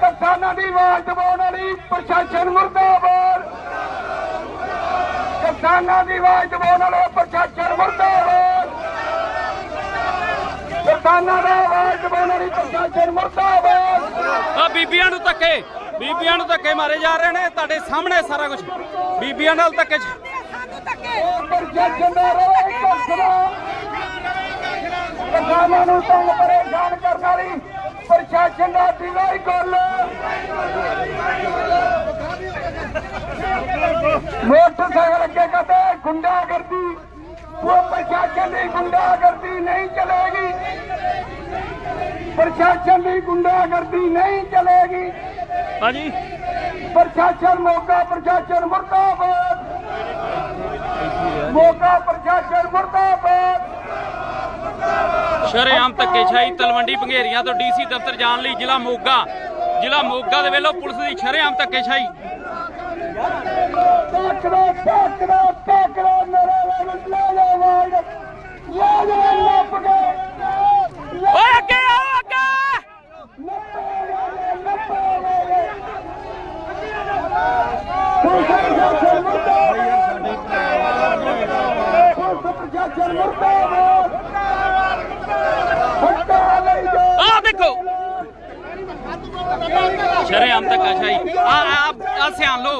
ਕਿਸਾਨਾਂ ਦੀ ਆਵਾਜ਼ ਦਬਾਉਣ ਵਾਲੀ ਪ੍ਰਸ਼ਾਸਨ ਮੁਰਦਾਬਾਦ। ਕਿਸਾਨਾਂ ਦੀ ਆਵਾਜ਼ ਦਬਾਉਣ ਵਾਲਾ ਪ੍ਰਸ਼ਾਸਨ ਮੁਰਦਾਬਾਦ। ਕਿਸਾਨਾਂ ਦਾ ਆਵਾਜ਼ ਦਬਾਉਣ ਵਾਲੀ ਪ੍ਰਸ਼ਾਸਨ ਮੁਰਦਾਬਾਦ। ਆ ਬੀਬੀਆਂ ਨੂੰ ਧੱਕੇ ਬੀਬੀਆਂ ਨੂੰ ਧੱਕੇ ਮਾਰੇ ਜਾ ਰਹੇ ਨੇ ਤੁਹਾਡੇ ਸਾਹਮਣੇ ਸਾਰਾ ਕੁਝ ਬੀਬੀਆਂ ਨਾਲ ਧੱਕੇ ਪ੍ਰਸ਼ਾਸਨ ਦਾ ਰੋਲ ਕੱਸਣਾ ਕਿਸਾਨਾਂ ਨੂੰ ਤੰਗ ਪਰੇਸ਼ਾਨ ਕਰਨ ਵਾਲੀ ਪ੍ਰਸ਼ਾਸਨ ਦਾ ਗੁੰਡਾਗਰਦੀ ਨਹੀਂ ਚਲੇਗੀ। ਪ੍ਰਸ਼ਾਸਨ ਹਾਂਜੀ। ਪ੍ਰਸ਼ਾਸਨ ਮੁਰਦਾਬਾਦ। ਮੋਗਾ ਪ੍ਰਸ਼ਾਸਨ ਸ਼ਰੇਆਮ ਧੱਕੇਸ਼ਾਹੀ, ਤਲਵੰਡੀ ਭੰਗੇਰੀਆਂ ਤੋਂ ਡੀਸੀ ਦਫ਼ਤਰ ਜਾਣ ਲਈ ਜ਼ਿਲ੍ਹਾ ਮੋਗਾ। ਜ਼ਿਲ੍ਹਾ ਮੋਗਾ ਦੇ ਵੇਲੋਂ ਪੁਲਿਸ ਦੀ ਸ਼ਰੇਆਮ ਧੱਕੇਸ਼ਾਹੀ। ਟਾਕਰਾ ਓਏ ਅੱਗੇ ਆਓ ਅੱਗੇ ਪ੍ਰਸ਼ਾਸਨ ਪ੍ਰਸ਼ਾਸਨ ਮੁਰਦਾਬਾਦ ਹੱਕਾ ਲਈ ਜਾ ਆ ਦੇਖੋ ਸ਼ਰੇਆਮ ਧੱਕੇਸ਼ਾਹੀ ਆ ਆ ਆ ਸਿਆਣ ਆ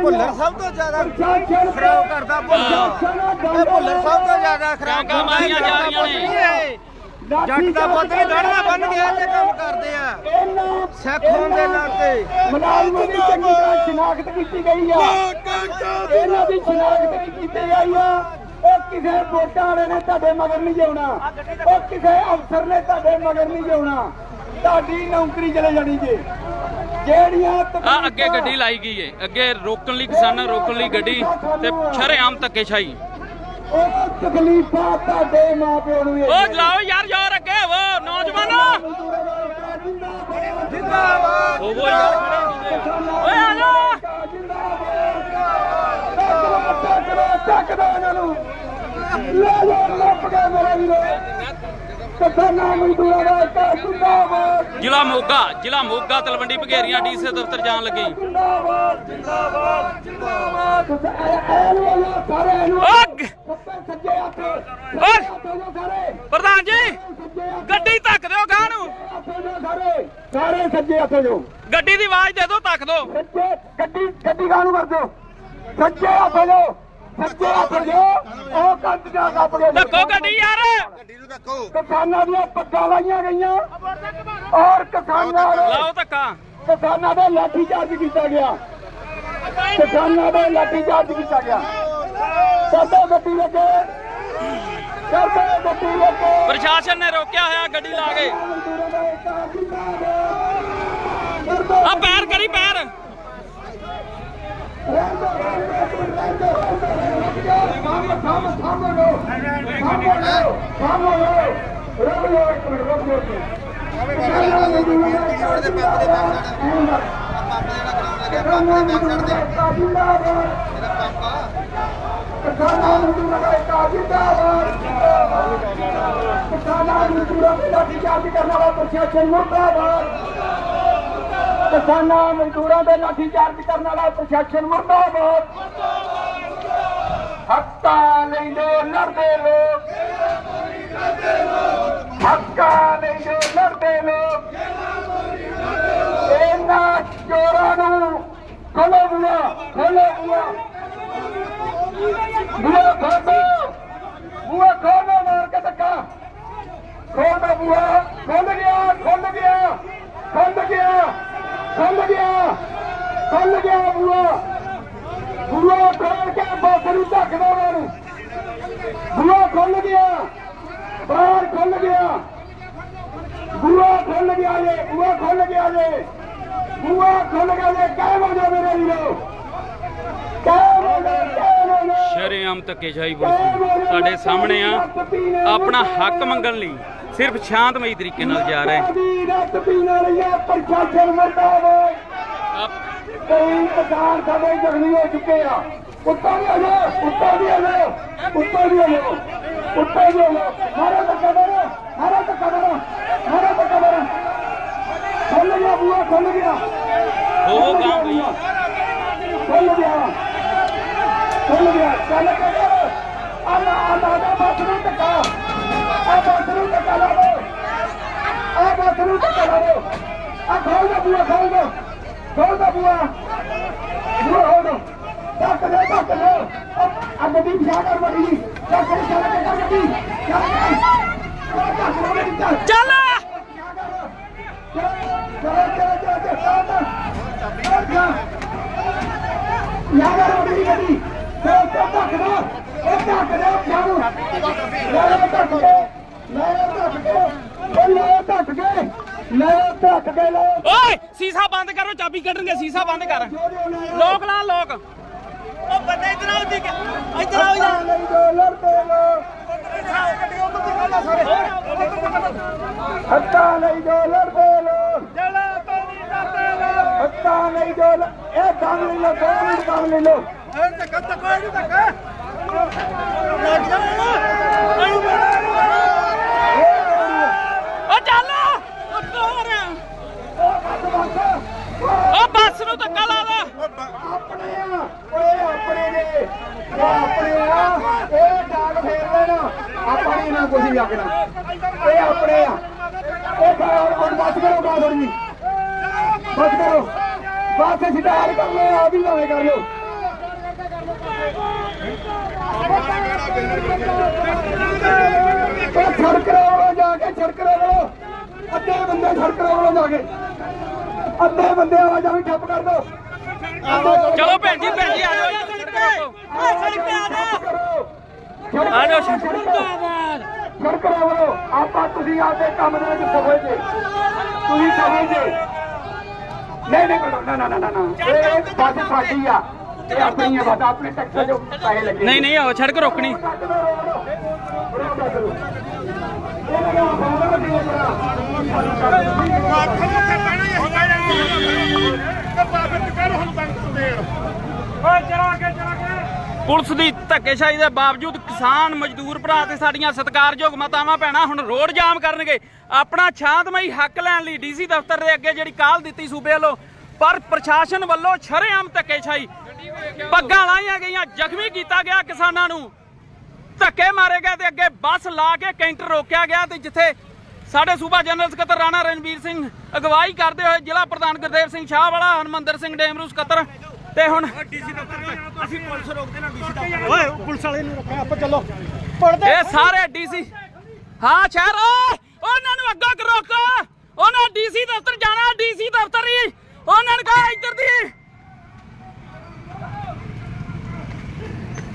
ਭੁੱਲਰ ਸਭ ਤੋਂ ਜ਼ਿਆਦਾ ਖਰਾਬ ਕਰਦਾ ਭੁੱਲਰ। ਇਹ ਭੁੱਲਰ ਸਭ ਤੋਂ ਜ਼ਿਆਦਾ ਖਰਾਬ ਨੇ। ਜੱਟ ਦਾ ਪੁੱਤ ਵੀ ਦੜਨਾ ਬੰਨ ਗਿਆ ਤੇ ਕੰਮ ਕਰਦੇ ਆ। ਸਿੱਖ ਹੋਣ ਦੇ ਨਾਤੇ। ਮੁਲਾਜ਼ਮਾਂ ਦੀ ਚੰਗੀ ਤਰ੍ਹਾਂ ਸ਼ਨਾਖਤ ਕੀਤੀ ਗਈ ਆ। ਇਹਨਾਂ ਦੀ ਸ਼ਨਾਖਤ ਨਹੀਂ ਕੀਤੀ ਗਈ ਆ। ਉਹ ਕਿਸੇ ਵੋਟਾਂ ਵਾਲੇ ਨੇ ਤੁਹਾਡੇ ਮਗਰ ਨਹੀਂ ਜਾਉਣਾ। ਉਹ ਕਿਸੇ ਅਫਸਰ ਨੇ ਤੁਹਾਡੇ ਮਗਰ ਨਹੀਂ ਜਾਉਣਾ। ਤੁਹਾਡੀ ਨੌਕਰੀ ਚਲੇ ਜਾਣੀ ਜੇ। ਜਿਹੜੀਆਂ ਆ ਅੱਗੇ ਗੱਡੀ ਲਾਈ ਗਈ ਏ। ਅੱਗੇ ਰੋਕਣ ਲਈ ਕਿਸਾਨਾਂ ਰੋਕਣ ਲਈ ਗੱਡੀ ਤੇ ਸ਼ਰੇਆਮ ਧੱਕੇਸ਼ਾਹੀ। ਉਹ ਤਕਲੀਫਾਂ ਤੁਹਾਡੇ ਮਾਪਿਆਂ ਨੂੰ ਓ ਲਾਓ ਯਾਰ ਯਾਰ ਅੱਗੇ ਉਹ ਨੌਜਵਾਨੋ! ਜਿੰਦਾਬਾਦ। ਹੋਵੋ ਯਾਰ। ਓਏ ਆ ਜਾ ਚੱਕਦਾ ਇਹਨਾਂ ਨੂੰ ਲੈ ਜਾ ਲੱਪ ਕੇ ਮੇਰੇ ਵੀਰੋ ਕਿਸਾਨਾਂ ਮਜ਼ਦੂਰਾਂ ਦਾ ਇੱਕ ਜਿੰਦਾਬਾਦ। ਜ਼ਿਲ੍ਹਾ ਮੋਗਾ ਜ਼ਿਲ੍ਹਾ ਮੋਗਾ ਤਲਵੰਡੀ ਭੰਗੇਰੀਆਂ ਡੀਸੀ ਦਫ਼ਤਰ ਜਾਣ ਲੱਗੀ। ਜਿੰਦਾਬਾਦ ਜਿੰਦਾਬਾਦ ਜਿੰਦਾਬਾਦ। ਸਾਰੇ ਨੂੰ ਸੱਜੇ ਹੱਥ। ਪ੍ਰਧਾਨ ਜੀ ਗੱਡੀ ਧੱਕ ਦਿਓ ਗਾਂ ਨੂੰ। ਸਾਰੇ। ਸੱਜੇ ਹੱਥੋਂ ਜੋ ਗੱਡੀ ਦੀ ਆਵਾਜ਼ ਦੇ ਦਿਓ ਧੱਕ ਦਿਓ। ਗੱਡੀ ਗੱਡੀ ਕਾਹਨੂੰ ਕਰ ਦਿਓ। ਸੱਜੇ ਹੱਥ ਜੋ ਸੱਜੇ ਹੱਥ ਜੋ ਉਹ ਕੰਧ ਜਾ ਕੱਪ ਕੇ ਧੱਕੋ ਗੱਡੀ ਯਾਰ। ਕਿਸਾਨਾਂ ਦੀਆਂ ਪੱਗਾਂ ਲਾਈਆਂ ਗਈਆਂ। ਔਰ ਕਿਸਾਨਾਂ ਦੇ ਲਾਓ ਧੱਕਾ। ਕਿਸਾਨਾਂ ਦਾ ਲਾਠੀ ਚਾਰਜ ਕੀਤਾ ਗਿਆ। ਕਿਸਾਨਾਂ ਦਾ ਲਾਠੀ ਚਾਰਜ ਕੀਤਾ ਗਿਆ। ਸਾਡਾ ਗੱਡੀ ਲੱਗੇ ਸਾਡਾ ਗੱਡੀ ਲੱਗੇ ਪ੍ਰਸ਼ਾਸਨ ਨੇ ਰੋਕਿਆ ਹੋਇਆ ਗੱਡੀ ਲਾ ਕੇ। ਆ ਪੈਰ ਕਰੀ ਪੈਰ। ਕਿਸਾਨਾਂ ਨੂੰ ਦੂਰਾ ਦਾ ਜਿੰਦਾਬਾਦ ਕਿਸਾਨਾਂ ਨੂੰ ਦੂਰਾ ਦਾ ਲਾਠੀ ਚਾਰਜ ਕਰਨ ਵਾਲਾ ਪ੍ਰਸ਼ਾਸਨ ਮੁਰਦਾਬਾਦ ਕਿਸਾਨਾਂ, ਮਜ਼ਦੂਰਾਂ ਦੇ ਲਾਠੀ ਚਾਰਜ ਕਰਨ ਵਾਲਾ ਪ੍ਰਸ਼ਾਸਨ ਮੁਰਦਾਬਾਦ। ਹੱਕਾਂ ਲੈਂਦੇ ਲੜਦੇ ਲੋਕ। ਹੱਕਾਂ ਲੈਂਦੇ ਲੜਦੇ ਲੋਕ ਇਹਨਾਂ ਚੋਰਾਂ ਨੂੰ ਖੋਲੋ ਬੁਆ ਖੋਲੋ ਬੁਆ ਬੁਆ ਖੋਲੋ ਬੁਆ ਖੋਲੋ ਮਾਰ ਕੇ ਧੱਕਾ। ਖੋਲ ਬੁਆ ਖੁੱਲ ਗਿਆ ਖੁੱਲ ਗਿਆ ਖੁੱਲ ਗਿਆ ਖੁੱਲ ਗਿਆ ਖੁੱਲ ਗਿਆ ਬੁਆ ਬੁਆ ਖੋਲ ਕੇ ਬੱਸ ਨੂੰ ਧੱਕ ਉਹਨਾਂ ਨੂੰ। ਬੁਆ ਖੁੱਲ ਗਿਆ, ਬਾਹਰ ਖੁੱਲ ਗਿਆ। ਬੁਆ ਖੁੱਲ ਗਿਆ ਜੇ ਬੁਆ ਖੁੱਲ ਗਿਆ ਜੇ। ਬੁਆ ਖੁੱਲ ਗਿਆ ਜੇ ਹੋ ਮੇਰੇ ਵੀਰੋ। ਹੋ ਹੋ ਸ਼ਰੇਆਮ ਧੱਕੇਸ਼ਾਹੀ ਪੁਲਿਸ ਦੀ ਤੁਹਾਡੇ ਸਾਹਮਣੇ ਆ ਆਪਣਾ ਹੱਕ ਮੰਗਣ ਲਈ ਸਿਰਫ ਸ਼ਾਂਤਮਈ ਤਰੀਕੇ ਨਾਲ ਜਾ ਰਹੇ। ਕਈ ਕਿਸਾਨ ਸਾਡੇ ਜ਼ਖਮੀ ਹੋ ਚੁੱਕੇ ਆ। ਉੱਤੋਂ ਦੀ ਆ ਜਾਓ ਉੱਤੋਂ ਦੀ ਮਾਰੋ ਧੱਕਾ ਮਾਰੋ ਮਾਰੋ ਧੱਕਾ ਮਾਰੋ ਖੁੱਲ ਗਿਆ ਬੂਆ ਖੁੱਲ ਗਿਆ ਉਹ ਗਾਂ ਗਈ ਖੁੱਲ ਗਿਆ ਖੁੱਲ ਗਿਆ ਚੱਲ ਕੇ ਕਰੋ ਆ ਲਾ ਆ ਲਾ ਦਾ ਬੱਸ ਨੂੰ ਧੱਕਾ ਆ ਬੱਸ ਨੂੰ ਧੱਕਾ ਲਾ ਦੋ ਆ ਬੱਸ ਨੂੰ ਧੱਕਾ ਲਾ ਦੋ ਆ ਖੋਲ ਦਾ ਬੂਆ ਖੋਲ ਦੋ ਖੋਲ ਦਾ ਬੂਆ ਬੂਆ ਖੋਲ ਦੋ ਧੱਕ ਦੇ ਧੱਕ ਦੇ ਆ ਗੱਡੀ ਪਿਆ ਕਰ ਦੇ ਚੱਲ ਚੱਲ ਦੇ ਗੱਡੀ ਚੱਲ ਚੱਲ ਚਲੋ ਚਲੋ ਚਲੋ ਚਲੋ ਯਾਰ ਰੋੜੀ ਗੱਡੀ ਤੇ ਉੱਤੇ ਧੱਕ ਦੋ ਉਹ ਧੱਕ ਦੇ ਜਾਨੂੰ ਲੈ ਧੱਕ ਕੇ ਲੈ ਧੱਕ ਕੇ ਉਹ ਲੈ ਧੱਕ ਕੇ ਲੈ ਧੱਕ ਕੇ ਲੈ ਓਏ ਸੀਸਾ ਬੰਦ ਕਰੋ ਚਾਬੀ ਕੱਢਣਗੇ ਸੀਸਾ ਬੰਦ ਕਰ। ਲੋਕ ਲਾ ਲੋਕ। ਉਹ ਬੰਦੇ ਇਧਰ ਆਓ ਜੀ ਇਧਰ ਆਓ ਹੱਥਾਂ ਲਈ ਡਾਲਰ ਦੇ ਲੋ ਹੱਥਾਂ ਲਈ ਡਾਲਰ ਦੇ ਲੋ ਕਰਦੇ ਲੋ ਹੱਥਾਂ ਲਈ ਡਾਲਰ ਇਹ ਕੰਮ ਲੈ ਲੋ ਦੋ ਮਿੰਟ ਕੰਮ ਲੈ ਲੋ ਇਹ ਧੱਕਾ ਧੱਕਾ ਨਹੀਂ ਧੱਕਾ। ਲੱਗ ਜਾਣਾ ਓ ਚੱਲ। ਓ ਤੋਰ। ਓ ਬੱਸ ਨੂੰ ਧੱਕਾ ਲਾ ਲਾ ਆਪਣੇ ਆ ਓਏ ਆਪਣੇ ਨੇ। ਇਹ ਆਪਣੇ ਆ ਇਹ ਡਾਗ ਫੇਰਦੇ ਨਾ ਆਪਾਂ ਨਹੀਂ ਨਾ ਕੁਝ ਵੀ ਆਖਣਾ। ਇਹ ਆਪਣੇ ਆ। ਇਹ ਬਾਹਰ ਬਸ ਕਰੋ ਬਾਹਰ ਥੋੜੀ ਬਸ ਕਰੋ। ਬਸ ਸਿੱਧਾ ਕਰ ਲੋ ਆ ਵੀ ਲਾਵੇ ਕਰ ਲੋ ਉਹ ਸੜਕ ਰੋੜੋ ਜਾ ਕੇ ਸੜਕ ਰੋੜੋ ਅੱਧੇ ਬੰਦੇ ਸੜਕ ਰੋੜੋ ਜਾ ਕੇ। ਅੱਧੇ ਬੰਦੇ ਆਵਾਜ਼ਾਂ ਵੀ ਠੱਪ ਕਰ ਦੋ। ਚਲੋ ਭੈਣ ਜੀ ਭੈਣ ਜੀ ਆ ਜਾਓ। ਇੱਧਰ ਸੜਕ ਰੋਕੋ ਆ ਆ ਜਾਓ ਸੜਕ ਰੋੜੋ ਆਪਾਂ ਤੁਸੀਂ ਆਪਦੇ ਕੰਮ ਦੇ ਵਿੱਚ ਸਫਲ ਜੇ। ਤੁਸੀਂ ਸਫਲ ਜੇ। ਨਹੀਂ ਨਹੀਂ ਨਾ ਨਾ ਨਾ ਨਾ ਇਹ ਬਾਤ ਸਾਡੀ ਆ। ਇਹ ਆਪਣੀ ਆ ਬਾਤ ਆਪਣੇ ਟੈਕਸ ਜੋ ਪੈਸੇ ਲੱਗੇ ਨਹੀਂ ਨਹੀਂ ਆਓ ਸੜਕ ਰੋਕਣੀ। ਇਹਨਾਂ ਨੂੰ ਬੰਦ ਕਰ ਪੁਲਿਸ ਦੀ ਧੱਕੇਸ਼ਾਹੀ ਦੇ ਬਾਵਜੂਦ ਕਿਸਾਨ ਮਜ਼ਦੂਰ ਭਰਾ ਤੇ ਸਾਡੀਆਂ ਸਤਿਕਾਰਯੋਗ ਮਾਤਾਵਾਂ ਭੈਣਾਂ ਹੁਣ ਰੋਡ ਜਾਮ ਕਰਨਗੇ। ਆਪਣਾ ਸ਼ਾਂਤਮਈ ਹੱਕ ਲੈਣ ਲਈ ਡੀਸੀ ਦਫ਼ਤਰ ਦੇ ਅੱਗੇ ਜਿਹੜੀ ਕਾਲ ਦਿੱਤੀ ਸੂਬੇ ਵੱਲੋਂ, ਪਰ ਪ੍ਰਸ਼ਾਸਨ ਵੱਲੋਂ ਸ਼ਰੇਆਮ ਧੱਕੇਸ਼ਾਹੀ। ਪੱਗਾਂ ਲਾਈਆਂ ਗਈਆਂ, ਜ਼ਖਮੀ ਕੀਤਾ ਗਿਆ ਕਿਸਾਨਾਂ ਨੂੰ। ਧੱਕੇ ਮਾਰੇ ਗਏ ਤੇ ਅੱਗੇ ਬੱਸ ਲਾ ਕੇ ਕੈਂਟਰ ਰੋਕਿਆ ਗਿਆ ਤੇ ਜਿੱਥੇ ਸਾਡੇ ਸੂਬਾ ਜਨਰਲ ਸਕੱਤਰ ਰਾਣਾ ਰਣਵੀਰ ਸਿੰਘ ਅਗਵਾਈ ਕਰਦੇ ਹੋਏ ਜ਼ਿਲ੍ਹਾ ਪ੍ਰਧਾਨ ਗੁਰਦੇਵ ਸਿੰਘ ਸ਼ਾਹ ਵਾਲਾ ਹਰਮੰਦਰ ਸਿੰਘ ਡੇਮਰੂ ਸਕੱਤਰ ਤੇ ਹੁਣ ਅਸੀਂ ਪੁਲਿਸ ਰੋਕਦੇ ਨਾ ਡੀਸੀ ਦਾ ਓਏ ਪੁਲਿਸ ਵਾਲੇ ਨੂੰ ਰੱਖਿਆ ਆਪਾਂ ਚੱਲੋ। ਇਹ ਸਾਰੇ ਡੀਸੀ। ਹਾਂ ਸ਼ਹਿਰ ਓਏ ਉਹਨਾਂ ਨੂੰ ਅੱਗੋਂ ਰੋਕੋ। ਉਹਨਾਂ ਡੀਸੀ ਦਫ਼ਤਰ ਜਾਣਾ ਡੀਸੀ ਦਫ਼ਤਰ ਹੀ। ਉਹਨਾਂ ਨੂੰ ਕਹਾ ਇੱਧਰ ਦੀ।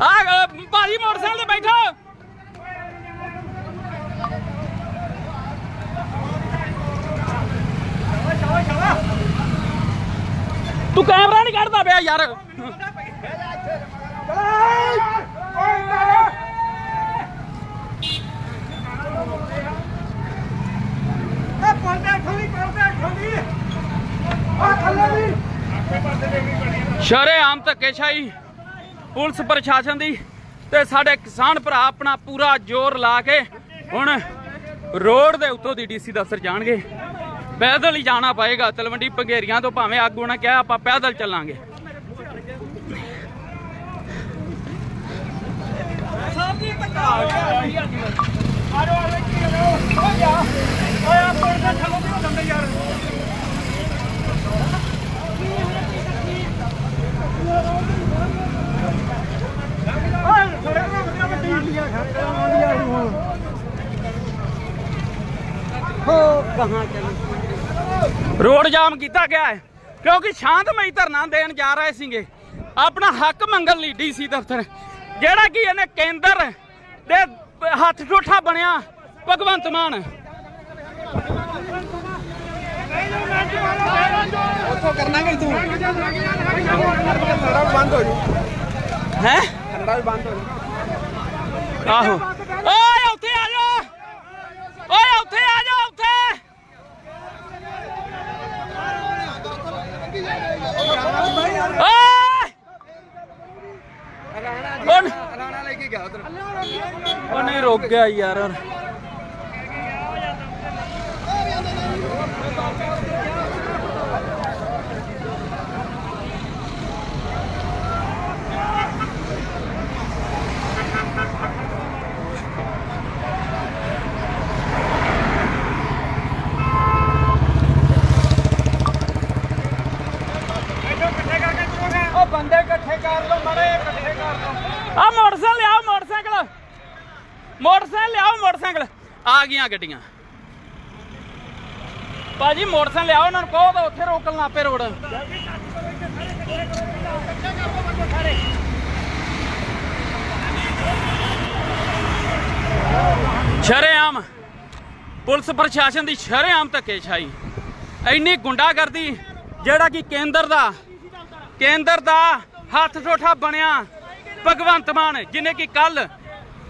ਆ ਭਾਜੀ ਮੋਟਰਸਾਈਕਲ ਤੇ ਬੈਠੋ। ਕੱਢਦਾ ਪਿਆ ਯਾਰ। ਇਹ ਪਰਦੇ ਖੋਲੀ ਪਰਦੇ ਖੋਲੀ। ਆ ਥੱਲੇ ਵੀ। ਸ਼ਰੇਆਮ ਧੱਕੇਸ਼ਾਹੀ ਪੁਲਿਸ ਪ੍ਰਸ਼ਾਸਨ ਦੀ ਤੇ ਸਾਡੇ ਕਿਸਾਨ ਭਰਾ ਆਪਣਾ ਪੂਰਾ ਜ਼ੋਰ ਲਾ ਕੇ ਹੁਣ ਰੋਡ ਦੇ ਉੱਤੋਂ ਦੀ ਡੀਸੀ ਦਫ਼ਤਰ ਜਾਣਗੇ। ਪੈਦਲ ਹੀ ਜਾਣਾ ਪਏਗਾ। ਤਲਵੰਡੀ ਪੰਗੇਰੀਆਂ ਤੋਂ ਭਾਵੇਂ ਆਗੂ ਨੇ ਕਿਹਾ, ਆਪਾਂ ਪੈਦਲ ਚੱਲਾਂਗੇ। ਹੋ, ਕਹਾਂ ਚੱਲ? ਰੋਡ ਜਾਮ ਕੀਤਾ ਗਿਆ ਹੈ ਕਿਉਂਕਿ ਸ਼ਾਂਤਮਈ ਧਰਨਾ ਦੇਣ ਜਾ ਰਹੇ ਸੀਗੇ। ਆਪਣਾ ਹੱਕ ਮੰਗਣ ਲਈ ਡੀਸੀ ਦਫ਼ਤਰ ਜਿਹੜਾ ਕਿ ਇਹਨੇ ਕੇਂਦਰ ਦੇ ਹੱਥ ਠੋਠਾ ਬਣਿਆ ਭਗਵੰਤ ਮਾਨ। ਉੱਥੋਂ ਕਰਨਾ ਕਿ ਤੂੰ? ਬੰਦ ਹੋ ਜੂ। ਹੈ? ਕನ್ನੜਾ ਵੀ ਬੰਦ ਹੋ ਜੂ। ਆਹੋ। ਓਏ ਉੱਥੇ ਆ ਜਾ। ਓਏ ਉੱਥੇ ਆ ਜਾ ਉੱਥੇ ਭਾਈ ਓਏ ਕੌਣ ਰਾਣਾ ਲੈ ਕੇ ਗਿਆ ਉਧਰ ਉਹ ਨਹੀਂ ਰੁਕ ਗਿਆ ਯਾਰ ਉਹ ਬੰਦੇ ਇਕੱਠੇ ਕਰ ਲਓ ਮੜੇ ਇਕੱਠੇ ਕਰ ਲਓ ਆ ਮੋਟਰਸਾਈਕਲ ਲਿਆਓ ਮੋਟਰਸਾਈਕਲ ਮੋਟਰਸਾਈਕਲ ਲਿਆਓ ਮੋਟਰਸਾਈਕਲ। ਆ ਗਈਆਂ ਗੱਡੀਆਂ। ਭਾਜੀ, ਮੋਟਰਸਾਈਕਲ ਲਿਆਓ ਉਹਨਾਂ ਨੂੰ ਕਹੋ ਤਾਂ ਉੱਥੇ ਰੋਕਣ ਨਾ ਆਪੇ ਰੋਡ। ਸ਼ਰੇਆਮ, ਪੁਲਿਸ ਪ੍ਰਸ਼ਾਸਨ ਦੀ ਸ਼ਰੇਆਮ ਧੱਕੇਸ਼ਾਹੀ। ਇੰਨੀ ਗੁੰਡਾਗਰਦੀ, ਜਿਹੜਾ ਕਿ ਕੇਂਦਰ ਦਾ ਕੇਂਦਰ ਦਾ ਹੱਥ ਠੋਠਾ ਬਣਿਆ ਭਗਵੰਤ ਮਾਨ, ਜਿਨੇ ਕਿ ਕੱਲ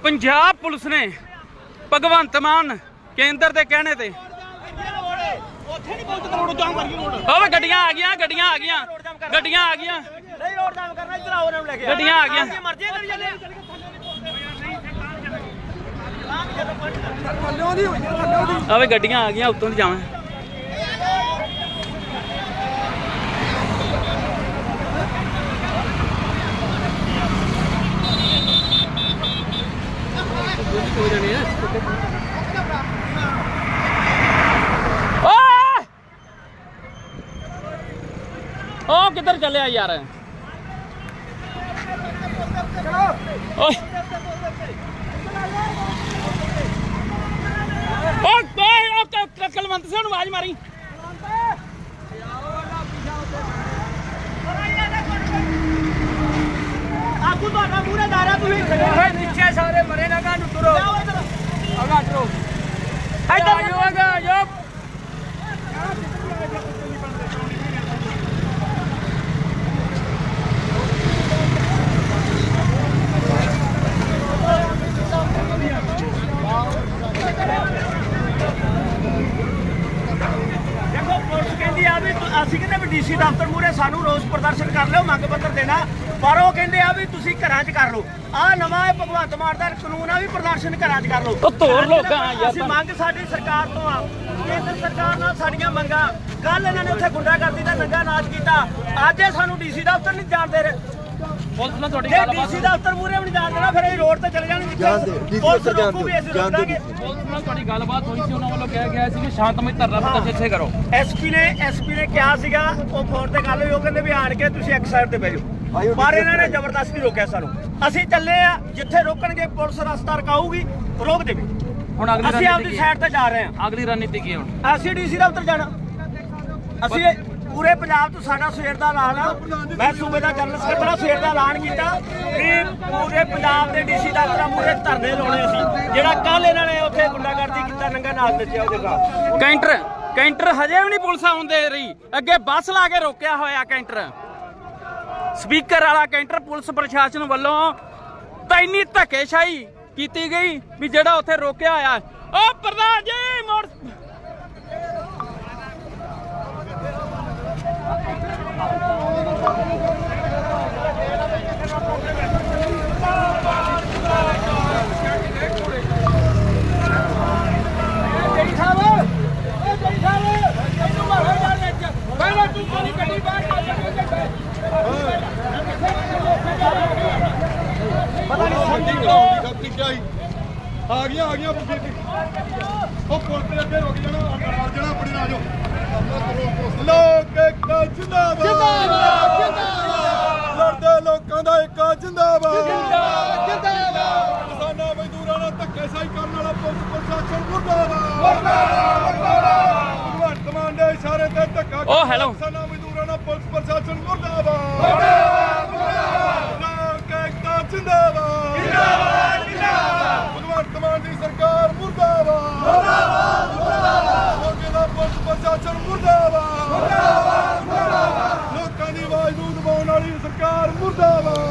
ਪੰਜਾਬ ਪੁਲਿਸ ਨੇ ਭਗਵੰਤ ਮਾਨ ਕੇਂਦਰ ਦੇ ਕਹਿਣੇ ਤੇ ਉੱਥੇ ਨਹੀਂ ਪਹੁੰਚ ਰੋਡ ਜਾਮ ਕਰੀ ਰੋਡ ਓਏ ਗੱਡੀਆਂ ਆ ਗਈਆਂ ਗੱਡੀਆਂ ਆ ਗਈਆਂ ਗੱਡੀਆਂ ਆ ਗਈਆਂ। ਨਹੀਂ ਰੋਡ ਜਾਮ ਕਰਨਾ ਇੱਧਰ ਆਓ ਉਹਨਾਂ ਨੂੰ ਲੈ ਕੇ। ਗੱਡੀਆਂ ਆ ਗਈਆਂ। ਮਰਜ਼ੀ ਕਰੀ ਚੱਲੇ ਆਵੇ ਗੱਡੀਆਂ ਆ ਗਈਆਂ ਉੱਤੋਂ ਦੀ ਜਾਵਾਂ। ਓਏ ਉਹ ਕਿੱਧਰ ਚੱਲਿਆ ਯਾਰ ਓਏ ਓਏ ਓਏ ਕਲਵੰਤ ਸਿੰਘ ਨੂੰ ਆਵਾਜ਼ ਮਾਰੀ ਆਗੂ ਤੁਹਾਡਾ ਮੂਹਰੇ ਦਾਰਾ ਤੁਸੀਂ ਓਏ ਨੀਚੇ ਸਾਰੇ ਮਰੇ ਨਾ ਗਾਂ ਨੂੰ ਤੁਰੋ। ਅਗਾ ਤੁਰੋ ਇੱਧਰ ਆਜੋ ਅਗਾ ਆਜੋ ਦੇਖੋ ਪੁਲਿਸ ਕਹਿੰਦੀ ਆ ਵੀ ਤੁ- ਅਸੀਂ ਕਹਿੰਦੇ ਵੀ ਡੀਸੀ ਦਫ਼ਤਰ ਮੂਹਰੇ ਸਾਨੂੰ ਰੋਸ ਪ੍ਰਦਰਸ਼ਨ ਕਰ ਲਿਓ ਮੰਗ ਪੱਤਰ ਦੇਣਾ। ਪਰ ਉਹ ਕਹਿੰਦੇ ਆ ਵੀ ਤੁਸੀਂ ਘਰਾਂ 'ਚ ਕਰ ਲਓ। ਆ ਨਵਾਂ ਇਹ ਭਗਵੰਤ ਮਾਨ ਦਾ ਕਾਨੂੰਨ ਆ ਵੀ ਪ੍ਰਦਰਸ਼ਨ ਘਰਾਂ 'ਚ ਕਰ ਲਓ। ਉਹ ਤੋੜ ਲੋਕਾਂ ਯਾਰ ਅਸੀਂ ਮੰਗ ਸਾਡੀ ਸਰਕਾਰ ਤੋਂ ਆ। ਕੇਂਦਰ ਸਰਕਾਰ ਨਾਲ ਸਾਡੀਆਂ ਮੰਗਾਂ। ਕੱਲ ਇਹਨਾਂ ਨੇ ਉੱਥੇ ਗੁੰਡਾਗਰਦੀ ਦਾ ਨੰਗਾ ਨਾਚ ਕੀਤਾ। ਅੱਜ ਇਹ ਸਾਨੂੰ ਡੀਸੀ ਦਫ਼ਤਰ ਨਹੀਂ ਜਾਣ ਦੇ ਰਹੇ। ਪੁਲਿਸ ਨਾਲ ਤੁਹਾਡੀ ਜੇ ਗੱਲਬਾਤ ਡੀਸੀ ਦਫ਼ਤਰ ਮੂਹਰੇ ਵੀ ਨਹੀਂ ਜਾਣ ਦੇਣਾ ਫਿਰ ਇਹ ਰੋਡ ਤੇ ਚਲੇ ਜਾਣਗੇ ਜਾਣ ਦਿਓ, DC ਪੁਲਿਸ ਦਫ਼ਤਰ ਜਾਣ ਦਿਓ, ਜਾਣ ਦਿਓ ਰੋਕਾਂਗੇ। ਪੁਲਿਸ ਨਾਲ ਤੁਹਾਡੀ ਗੱਲਬਾਤ ਹੋਈ ਸੀ ਉਹਨਾਂ ਵੱਲੋਂ ਕਿਹਾ ਗਿਆ ਸੀ ਕਿ ਸ਼ਾਂਤਮਈ ਧਰਨਾ ਪ੍ਰਦਰਸ਼ਨ ਕਰੋ। ਐਸਪੀ ਨੇ ਐਸਪੀ ਨੇ ਕਿਹਾ ਸੀਗਾ ਉਹ ਫੋਨ ਤੇ ਗੱਲ ਹੋਈ ਉਹ ਕਹਿੰਦੇ ਵੀ ਆਣ ਕੇ ਤੁਸੀਂ ਇੱਕ ਸਾਈਡ ਤੇ ਬਹਿ ਜਾਓ। ਪਰ ਇਹਨਾਂ ਨੇ ਜ਼ਬਰਦਸਤੀ ਰੋਕਿਆ ਸਾਨੂੰ। ਅਸੀਂ ਚੱਲੇ ਆ ਜਿੱਥੇ ਰੋਕਣਗੇ ਪੁਲਿਸ ਰਸਤਾ ਰਕਾਊਗੀ ਰੋਕ ਦੇਵੇ। ਹੁਣ ਅਗਲੀ ਅਸੀਂ ਰਣਨੀਤੀ ਆਪਦੀ ਕੀ ਸਾਈਡ ਤੇ ਜਾ ਰਹੇ ਹਾਂ। ਅਗਲੀ ਰਣਨੀਤੀ ਕੀ ਹੈ ਹੁਣ? ਅਸੀਂ ਡੀਸੀ ਦਫ਼ਤਰ ਜਾਣਾ। ਅਸੀਂ ਪੂਰੇ ਪੰਜਾਬ ਤੋਂ ਸਾਡਾ ਸਵੇਰ ਦਾ ਐਲਾਨ ਆ। ਮੈਂ ਸੂਬੇ ਦਾ ਜਨਰਲ ਸਕੱਤਰ ਸਵੇਰ ਦਾ ਐਲਾਨ ਕੀਤਾ ਕਿ ਪੂਰੇ ਪੰਜਾਬ ਦੇ ਡੀਸੀ ਦਫ਼ਤਰਾਂ ਮੂਰੇ ਧਰਨੇ ਲਾਉਣੇ ਸੀ ਜਿਹੜਾ ਕੱਲ ਇਹਨਾਂ ਨੇ ਉੱਥੇ ਗੁੰਡਾਗਰਦੀ ਕੀਤਾ, ਨੰਗਾ ਨਾਚ ਨੱਚਿਆ ਉਹਦੇ ਖਿਲਾਫ ਕੈਂਟਰ ਕੈਂਟਰ ਹਜੇ ਵੀ ਨਹੀਂ ਪੁਲਿਸ ਆਉਂਦੇ ਰਹੀ। ਅੱਗੇ ਬੱਸ ਲਾ ਕੇ ਰੋਕਿਆ ਹੋਇਆ ਕੈਂਟਰ। ਸਪੀਕਰ ਵਾਲਾ ਕੈਂਟਰ ਪੁਲਿਸ ਪ੍ਰਸ਼ਾਸਨ ਵੱਲੋਂ ਤਾਂ ਇੰਨੀ ਧੱਕੇਸ਼ਾਹੀ ਕੀਤੀ ਗਈ ਵੀ ਜਿਹੜਾ ਉੱਥੇ ਰੋਕਿਆ ਹੋਇਆ। ਓ ਪ੍ਰਧਾਨ ਜੀ ਮੋੜ ਜਈ ਸਾਹਿਬ ਓ ਜਈ ਸਾਹਿਬ ਤੈਨੂੰ ਮਾਰੋ ਯਾਰ ਵਿੱਚ ਪਹਿਲਾਂ ਤੂੰ ਕੋਲੀ ਗੱਡੀ ਬਾਹਰ ਆ ਪਤਾ ਨਹੀਂ ਸੰਦੀ ਆ ਗਈਆਂ ਆ ਗਈਆਂ ਬੀਬੀ ਉਹ ਪੁਲਿਸ ਦੇ ਅੱਗੇ ਰੁਕ ਜਾਣਾ ਆ ਜਾਣਾ ਆਪਣੇ ਨਾਲ ਜੋ ਲੋਕ ਇੱਕ ਜਿੰਦਾਬਾਦ ਜਿੰਦਾਬਾਦ ਜਿੰਦਾਬਾਦ ਲੜਦੇ ਲੋਕਾਂ ਦਾ ਇੱਕ ਜਿੰਦਾਬਾਦ ਜਿੰਦਾਬਾਦ ਜਿੰਦਾਬਾਦ ਕਿਸਾਨਾਂ ਮਜ਼ਦੂਰਾਂ ਨਾਲ ਧੱਕੇਸ਼ਾਹੀ ਕਰਨ ਵਾਲਾ ਪੁਲਿਸ ਪ੍ਰਸ਼ਾਸਨ ਮੁਰਦਾਬਾਦ ਭਗਵੰਤ ਮਾਨ ਦੇ ਇਸ਼ਾਰੇ ਤੇ ਧੱਕਾ ਓ, ਹੈਲੋ। ਕਿਸਾਨਾਂ ਮਜ਼ਦੂਰਾਂ ਨਾਲ ਪੁਲਿਸ ਪ੍ਰਸ਼ਾਸਨ ਮੁਰਦਾਬਾਦ ਮੁਰਦਾਬਾਦ ਜਿੰਦਾਬਾਦ। ਜਿੰਦਾਬਾਦ ਜਿੰਦਾਬਾਦ। ਭਗਵੰਤ ਮਾਨ ਦੀ ਸਰਕਾਰ ਮੁਰਦਾਬਾਦ ਮੁਰਦਾਬਾਦ ਮੁਰਦਾਬਾਦ ਲੋਕਾਂ ਦਾ ਪੁਲਿਸ ਪ੍ਰਸ਼ਾਸਨ ਮੁਰਦਾਬਾਦ ਮੁਰਦਾਬਾਦ ਮੁਰਦਾਬਾਦ ਲੋਕਾਂ ਦੀ ਆਵਾਜ਼ ਨੂੰ ਦਬਾਉਣ ਵਾਲੀ ਸਰਕਾਰ ਮੁਰਦਾਬਾਦ